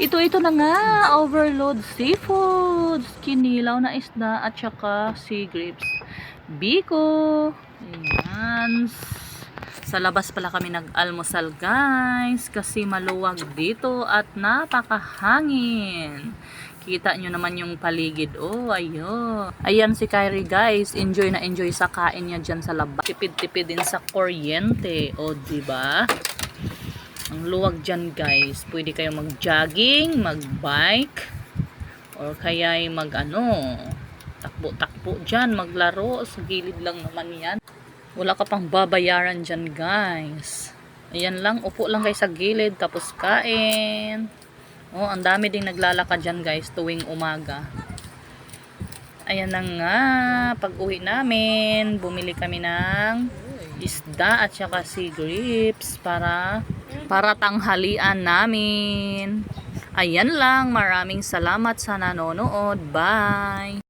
Ito, ito na nga, overload seafoods, kinilaw na isda at saka sea grapes. Biko. Ayan. Sa labas pala kami nag-almusal guys kasi maluwag dito at napakahangin. Kita nyo naman yung paligid. Oh, ayun. Ayan si Kyrie guys. Enjoy na enjoy sa kain niya dyan sa labas. Tipid-tipid din sa kuryente. O, oh, diba? Ang luwag dyan guys. Pwede kayo mag-jogging, mag-bike, or kaya ay mag-ano, takbo-takbo dyan, maglaro. Sa gilid lang naman yan. Wala ka pang babayaran dyan guys. Ayan lang, upo lang kayo sa gilid, tapos kain. Oh, ang dami ding naglalakad dyan guys tuwing umaga. Ayan na nga, pag uwi namin, bumili kami ng isda at saka sea grapes para para tanghalian namin. Ayan lang, maraming salamat sa nanonood. Bye!